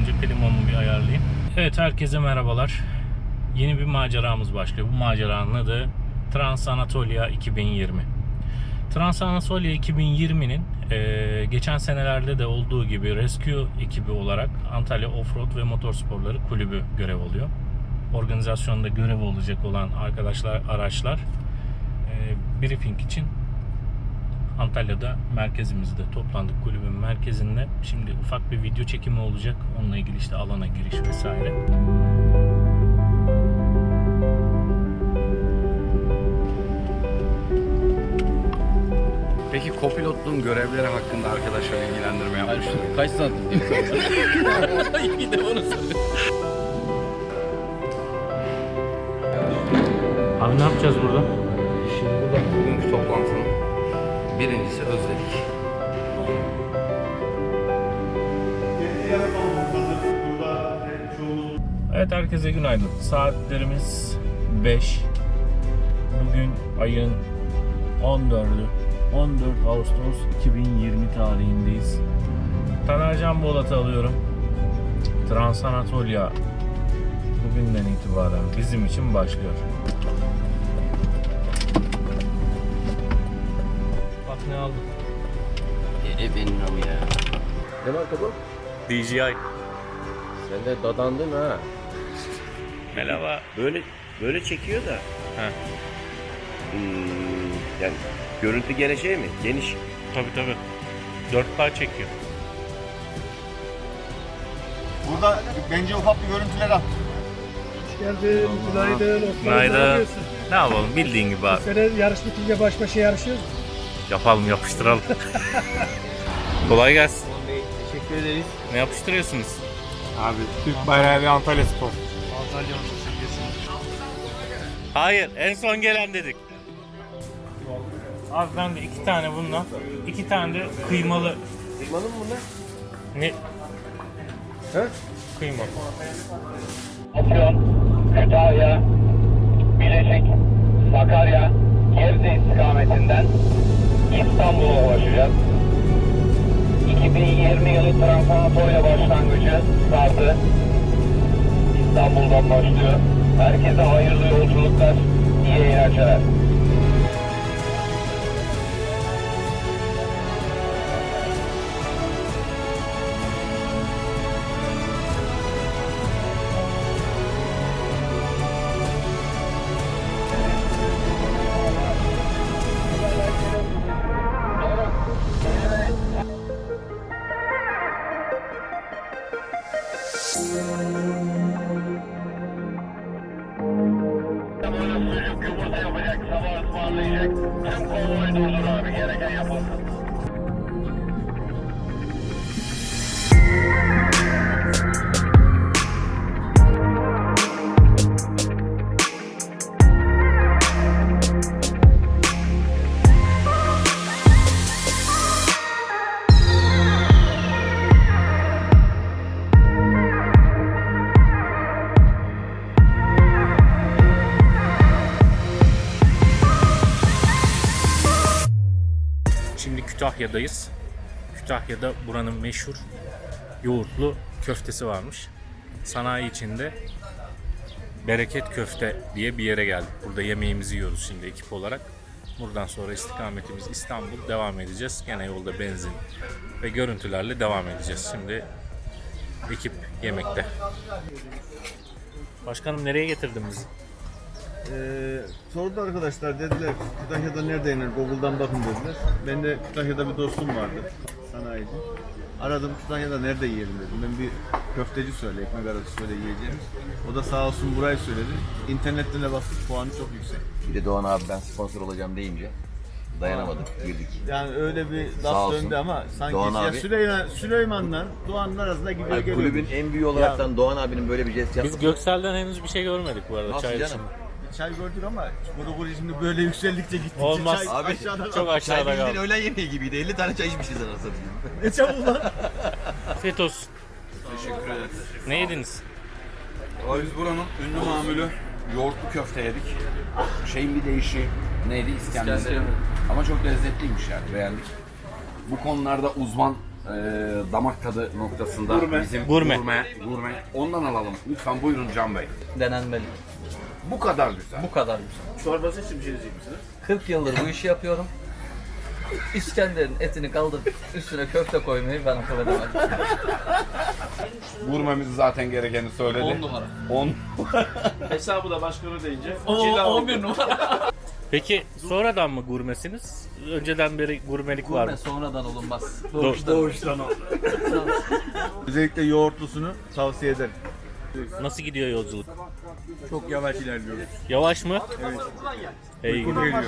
Önce klimamı bir ayarlayayım. Evet herkese merhabalar. Yeni bir maceramız başlıyor. Bu maceranın adı Trans Anatolia 2020. Trans Anatolia 2020'nin eee, geçen senelerde de olduğu gibi Rescue ekibi olarak Antalya Offroad ve Motorsporları Kulübü görev alıyor. Organizasyonda görev olacak olan arkadaşlar, araçlar eee briefing için Antalya'da merkezimizde toplandık kulübün merkezinde. Şimdi ufak bir video çekimi olacak. Onunla ilgili işte alana giriş vesaire. Peki kopilotluğun görevleri hakkında arkadaşlar ilgilendirme yapmış mıydı? Kaç santim diye Bir de onu söyle. Abi ne yapacağız burada? Birincisi özledik. Evet herkese günaydın. Saatlerimiz 5. Bugün ayın 14'ü. 14 Ağustos 2020 tarihindeyiz. Taner Can Bolat'ı alıyorum. Trans Anatolia bugünden itibaren bizim için başlıyor. Ne aldım. E benim o ya. Ne marka bu? DJI. Sen de dadandın ha. Merhaba. Böyle böyle çekiyor da. He. Hmm, yani görüntü gene şey mi? Geniş. Tabii tabii. 4K çekiyor. Burada bence ufak bir görüntüler at. geldin. Günaydın. Osman. Günaydın. Ne yapalım bildiğin gibi abi. Bu sene yarış bitince baş başa yarışıyoruz. Yapalım yapıştıralım. Kolay gelsin. Bey teşekkür ederiz. Ne yapıştırıyorsunuz? Abi Türk bayrağı ve Antalya Spor. Hayır en son gelen dedik. Abi ben de iki tane bundan, iki tane de kıymalı. Kıymalı mı bunlar? Ne? He? Kıyma. Afyon, Kütahya, Bilecik, Sakarya, Gebze istikametinden İstanbul'a ulaşacağız. 2020 yılı Transanatolia başlangıcı startı İstanbul'dan başlıyor. Herkese hayırlı yolculuklar, iyi eğlenceler. Kütahya'dayız. Kütahya'da buranın meşhur yoğurtlu köftesi varmış. Sanayi içinde Bereket Köfte diye bir yere geldik. Burada yemeğimizi yiyoruz şimdi ekip olarak. Buradan sonra istikametimiz İstanbul. Devam edeceğiz. Gene yolda benzin ve görüntülerle devam edeceğiz. Şimdi ekip yemekte. Başkanım nereye getirdin bizi? Ee, sordu arkadaşlar dediler Kütahya'da nerede yenir Google'dan bakın dediler. Ben de Kütahya'da bir dostum vardı sanayici. Aradım Kütahya'da nerede yiyelim dedim. Ben bir köfteci söyle, ekmek arası söyle yiyeceğimiz. O da sağ olsun burayı söyledi. İnternetten de baktık puanı çok yüksek. Bir de Doğan abi ben sponsor olacağım deyince dayanamadık girdik. Yani öyle bir laf döndü ama sanki Doğan ya abi. Süleyman, Süleyman'la Doğan'ın arasında gidiyor Yani geliyor. kulübün en büyüğü olaraktan Doğan abinin böyle bir jest yaptı. Biz Göksel'den henüz bir şey görmedik bu arada Nasıl çay canım? içinde. Çay gördük ama kuru şimdi böyle yükseldikçe gittikçe Olmaz. çay Abi, aşağıda Çok kaldı. aşağıda Çay bildiğin kaldı. öğlen yemeği gibiydi. 50 tane çay içmişiz anasını satayım. Ne çabuk lan. Afiyet olsun. Teşekkür ederiz. Ne yediniz? Valla biz buranın ünlü mamülü yoğurtlu köfte yedik. Şeyin bir değişi neydi? İskender. Ama çok lezzetliymiş yani beğendik. Bu konularda uzman e, damak tadı noktasında bizim Gurme. gurme, gurme. Ondan alalım. Lütfen buyurun Can Bey. Denenmeli. Bu kadar güzel. Bu kadar güzel. Çorbası için bir şey diyecek misiniz? 40 yıldır bu işi yapıyorum. İskender'in etini kaldırıp üstüne köfte koymayı ben akıl edemem. Gurmemiz zaten gerekeni söyledi. 10 numara. 10 Hesabı da başkanı ödeyince. O 11 numara. Peki sonradan mı gurmesiniz? Önceden beri gurmelik var mı? Gurme sonradan olunmaz. Do- Doğuştan. Özellikle yoğurtlusunu tavsiye ederim. Nasıl gidiyor yolculuk? Çok yavaş ilerliyoruz. Yavaş mı? Evet. İyi gidiyor. geliyor.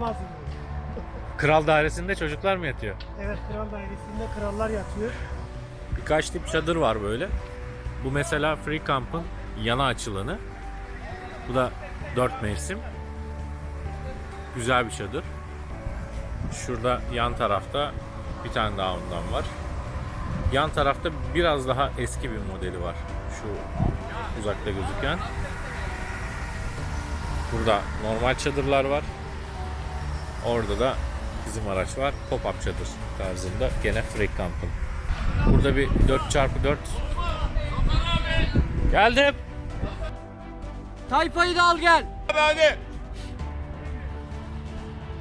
Hazırlıyorum. Kral dairesinde çocuklar mı yatıyor? Evet kral dairesinde krallar yatıyor. Birkaç tip çadır var böyle. Bu mesela Free Camp'ın yana açılanı. Bu da 4 mevsim. Güzel bir çadır. Şurada yan tarafta bir tane daha ondan var. Yan tarafta biraz daha eski bir modeli var. Şu uzakta gözüken. Burada normal çadırlar var. Orada da bizim araç var. Pop-up çadır tarzında. Gene Free Camp'ın. Burada bir 4x4 Geldim. Tayfayı da al gel.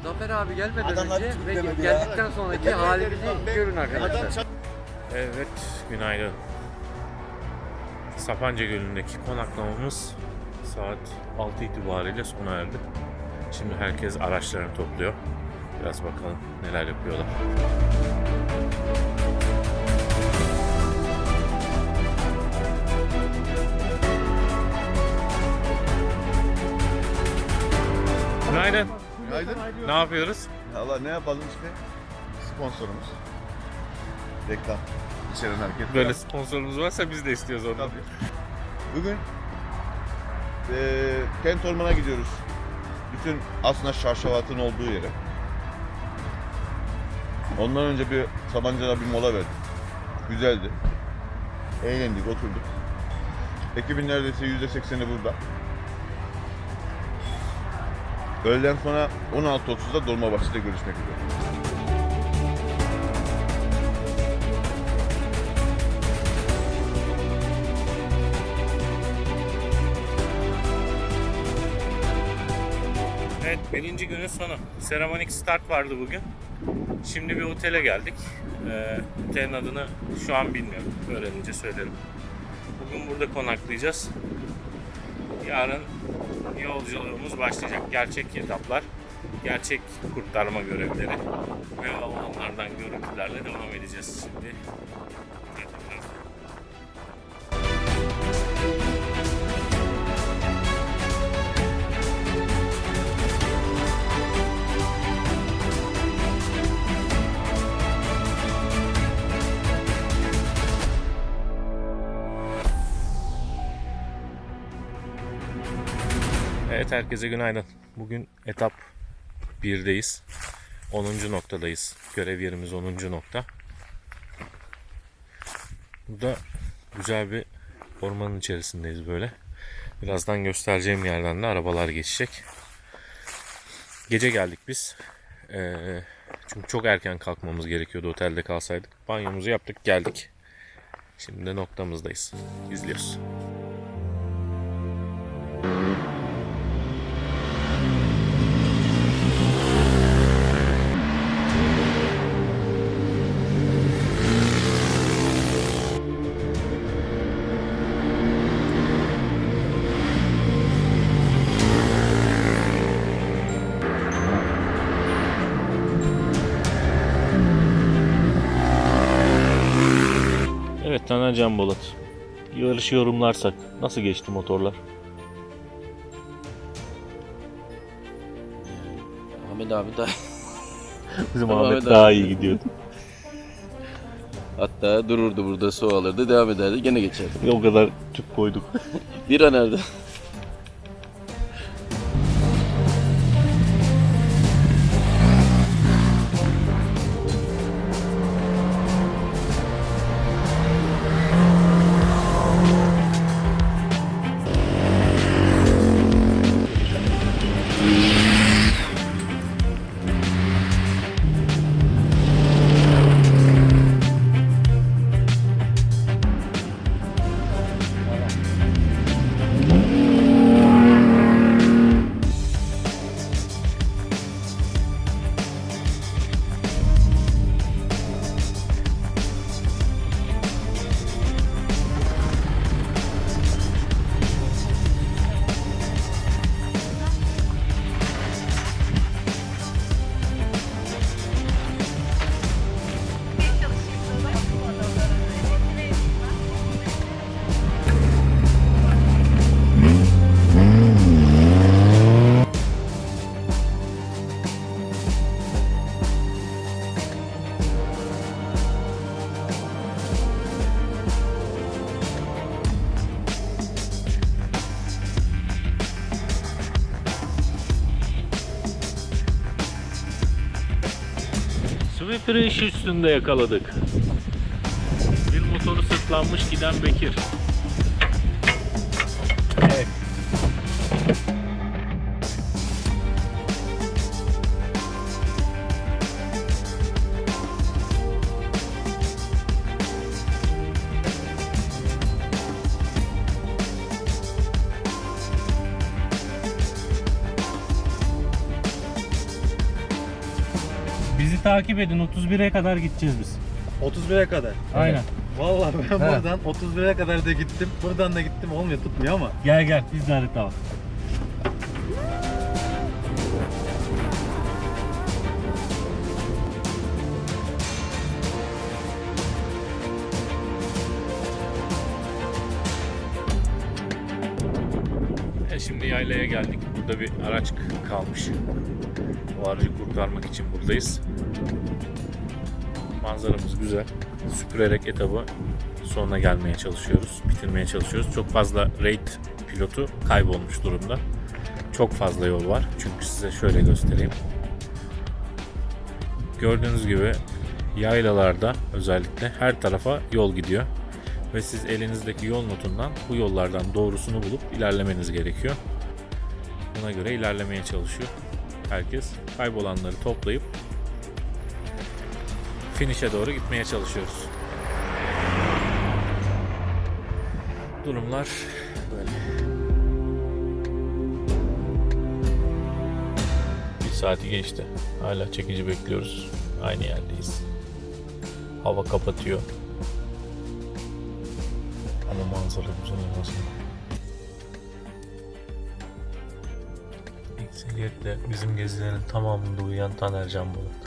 Zafer abi gelmeden önce ve geldikten sonraki halimizi görün arkadaşlar. Evet, günaydın. Sapanca Gölü'ndeki konaklamamız saat 6 itibariyle sona erdi. Şimdi herkes araçlarını topluyor. Biraz bakalım neler yapıyorlar. Günaydın. Günaydın. Ne yapıyoruz? Valla ne yapalım işte. Sponsorumuz. Reklam. İçeren hareket. Böyle sponsorumuz varsa biz de istiyoruz onu. Tabii. Bugün eee kent ormana gidiyoruz. Bütün aslında şarşavatın olduğu yere. Ondan önce bir Sabancı'da bir mola verdik. Güzeldi. Eğlendik, oturduk. Ekibin neredeyse %80'i burada. Öğleden sonra 16.30'da Dolmabahçe'de görüşmek üzere. Birinci günün sonu. Seremonik start vardı bugün. Şimdi bir otele geldik. Ee, otelin adını şu an bilmiyorum. Öğrenince söylerim. Bugün burada konaklayacağız. Yarın yolculuğumuz başlayacak. Gerçek etaplar, gerçek kurtarma görevleri ve alanlardan görüntülerle devam edeceğiz şimdi. Herkese günaydın. Bugün etap 1'deyiz. 10. noktadayız. Görev yerimiz 10. nokta. Burada güzel bir ormanın içerisindeyiz böyle. Birazdan göstereceğim yerden de arabalar geçecek. Gece geldik biz. Ee, çünkü çok erken kalkmamız gerekiyordu otelde kalsaydık. Banyomuzu yaptık geldik. Şimdi de noktamızdayız. İzliyoruz. Taner Can Bolat. Yarışı yorumlarsak nasıl geçti motorlar? Ahmet abi da Bizim Ahmet evet daha abi. iyi gidiyordu. hatta dururdu burada su alırdı devam ederdi gene geçerdi. o kadar tüp koyduk. Bira nerede? Üstünde yakaladık. Bir motoru sırtlanmış giden Bekir. Takip edin 31'e kadar gideceğiz biz. 31'e kadar. Aynen. Vallahi ben He. buradan 31'e kadar da gittim. Buradan da gittim. Olmuyor tutmuyor ama. Gel gel biz de harita var. E şimdi yaylaya geldik. Burada bir araç kalmış. O aracı kurtarmak için buradayız. Manzaramız güzel. Süpürerek etabı sonuna gelmeye çalışıyoruz. Bitirmeye çalışıyoruz. Çok fazla raid pilotu kaybolmuş durumda. Çok fazla yol var. Çünkü size şöyle göstereyim. Gördüğünüz gibi yaylalarda özellikle her tarafa yol gidiyor. Ve siz elinizdeki yol notundan bu yollardan doğrusunu bulup ilerlemeniz gerekiyor. Buna göre ilerlemeye çalışıyor. Herkes kaybolanları toplayıp finish'e doğru gitmeye çalışıyoruz. Durumlar böyle. Bir saati geçti. Hala çekici bekliyoruz. Aynı yerdeyiz. Hava kapatıyor. Ama manzara güzel olmasın. Ekseriyetle bizim gezilerin tamamında uyuyan Taner Can Bolat.